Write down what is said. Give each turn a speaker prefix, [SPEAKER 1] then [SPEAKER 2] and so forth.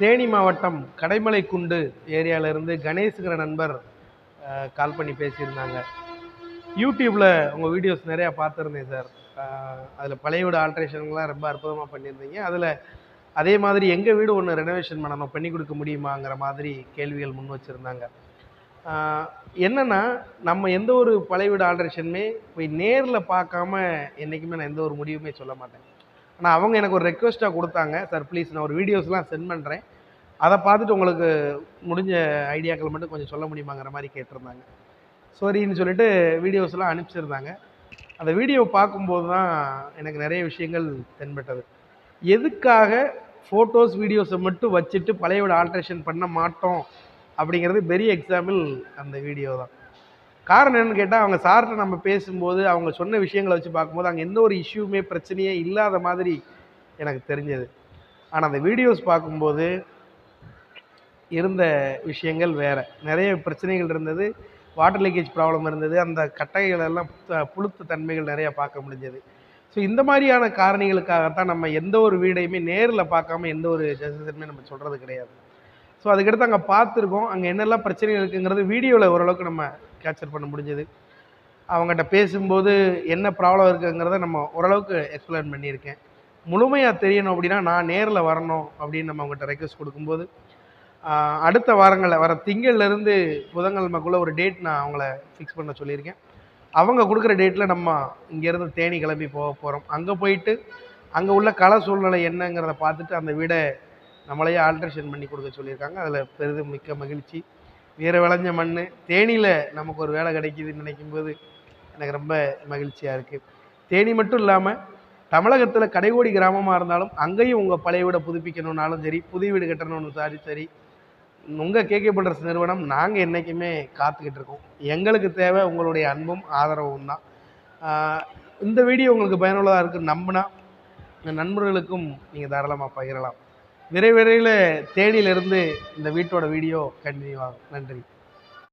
[SPEAKER 1] தேனி மாவட்டம் கடைமலைக்குண்டு ஏரியாவிலேருந்து கணேசுங்கிற நண்பர் கால் பண்ணி பேசியிருந்தாங்க. யூடியூப்பில் உங்கள் வீடியோஸ் நிறையா பார்த்துருந்தேன் சார் அதில் பழைய வீடு ஆல்ட்ரேஷன்லாம் ரொம்ப அற்புதமாக பண்ணியிருந்தீங்க. அதில் அதே மாதிரி எங்கள் வீடு ஒன்று ரெனோவேஷன் பண்ணணும் பண்ணி கொடுக்க முடியுமாங்கிற மாதிரி கேள்விகள் முன் வச்சுருந்தாங்க. என்னென்னா நம்ம எந்த ஒரு பழைய வீடு ஆல்ட்ரேஷனுமே போய் நேரில் பார்க்காம என்றைக்குமே நான் எந்த ஒரு முடிவுமே சொல்ல மாட்டேன். ஆனால் அவங்க எனக்கு ஒரு ரெக்வஸ்ட்டாக கொடுத்தாங்க. சார் ப்ளீஸ் நான் ஒரு வீடியோஸ்லாம் சென்ட் பண்ணுறேன் அதை பார்த்துட்டு உங்களுக்கு முடிஞ்ச ஐடியாக்கள் மட்டும் கொஞ்சம் சொல்ல முடியுமாங்கிற மாதிரி கேட்டிருந்தாங்க. சரின்னு சொல்லிட்டு வீடியோஸ்லாம் அனுப்பிச்சிருந்தாங்க. அந்த வீடியோ பார்க்கும்போது தான் எனக்கு நிறைய விஷயங்கள் தென்பட்டது. எதுக்காக ஃபோட்டோஸ் வீடியோஸை மட்டும் வச்சுட்டு பழையோட ஆல்ட்ரேஷன் பண்ண மாட்டோம்? அப்படிங்கிறது பெரிய எக்ஸாம்பிள் அந்த வீடியோ தான். காரணம் என்னன்னு கேட்டால் அவங்க சார்கிட்ட நம்ம பேசும்போது அவங்க சொன்ன விஷயங்களை வச்சு பார்க்கும்போது அங்கே எந்த ஒரு இஷ்யூமே பிரச்சனையே இல்லாத மாதிரி எனக்கு தெரிஞ்சது. ஆனால் அந்த வீடியோஸ் பார்க்கும்போது இருந்த விஷயங்கள் வேறு. நிறைய பிரச்சனைகள் இருந்தது வாட்டர் லீக்கேஜ் ப்ராப்ளம் இருந்தது அந்த கட்டைகள் எல்லாம் புழுத்த தன்மைகள் நிறையா பார்க்க முடிஞ்சது. ஸோ இந்த மாதிரியான காரணிகளுக்காகத்தான் நம்ம எந்த ஒரு வீடையுமே நேரில் பார்க்காம எந்த ஒரு ஜட்ஜஸுமே நம்ம சொல்கிறது கிடையாது. ஸோ அதுக்கடுத்து அங்கே பார்த்துருக்கோம். அங்கே என்னெல்லாம் பிரச்சனைகள் இருக்குங்கிறது வீடியோவில் ஓரளவுக்கு நம்ம கேப்சர் பண்ண முடிஞ்சது. அவங்ககிட்ட பேசும்போது என்ன ப்ராப்ளம் இருக்குங்கிறத நம்ம ஓரளவுக்கு எக்ஸ்பிளைன் பண்ணியிருக்கேன். முழுமையாக தெரியணும் அப்படின்னா நான் நேரில் வரணும் அப்படின்னு நம்ம அவங்ககிட்ட ரெக்வஸ்ட் கொடுக்கும்போது அடுத்த வாரங்களில் வர திங்கள்லேருந்து புதன்கிழமைக்குள்ளே ஒரு டேட் நான் அவங்கள ஃபிக்ஸ் பண்ண சொல்லியிருக்கேன். அவங்க கொடுக்குற டேட்டில் நம்ம இங்கேருந்து தேனி கிளம்பி போக போகிறோம் அங்கே போயிட்டு அங்கே உள்ள கள சூழ்நிலை என்னங்கிறத பார்த்துட்டு அந்த வீடை நம்மளையே ஆல்ட்ரேஷன் பண்ணி கொடுக்க சொல்லியிருக்காங்க. அதில் பெரிதும் மிக்க மகிழ்ச்சி. வீர விளைஞ்ச மண் தேனியில் நமக்கு ஒரு வேலை கிடைக்குதுன்னு நினைக்கும்போது எனக்கு ரொம்ப மகிழ்ச்சியாக இருக்குது தேனி மட்டும் இல்லாமல் தமிழகத்தில் கடைகோடி கிராமமாக இருந்தாலும் அங்கேயும் உங்கள் பழைய வீடை புதுப்பிக்கணுன்னாலும் சரி புது வீடு கட்டணும்னு சாரி சரி உங்கள் கேகே பில்டர்ஸ் நிறுவனம் நாங்கள் என்றைக்குமே காத்துக்கிட்டு இருக்கோம். எங்களுக்கு தேவை உங்களுடைய அன்பும் ஆதரவும் தான். இந்த வீடியோ உங்களுக்கு பயனுள்ளதாக இருக்குன்னு நம்பினா நண்பர்களுக்கும் நீங்கள் தாராளமாக பகிரலாம். விரைவிரைவில் தேனியிலிருந்து இந்த வீட்டோட வீடியோ கண்டினியூ ஆகும். நன்றி.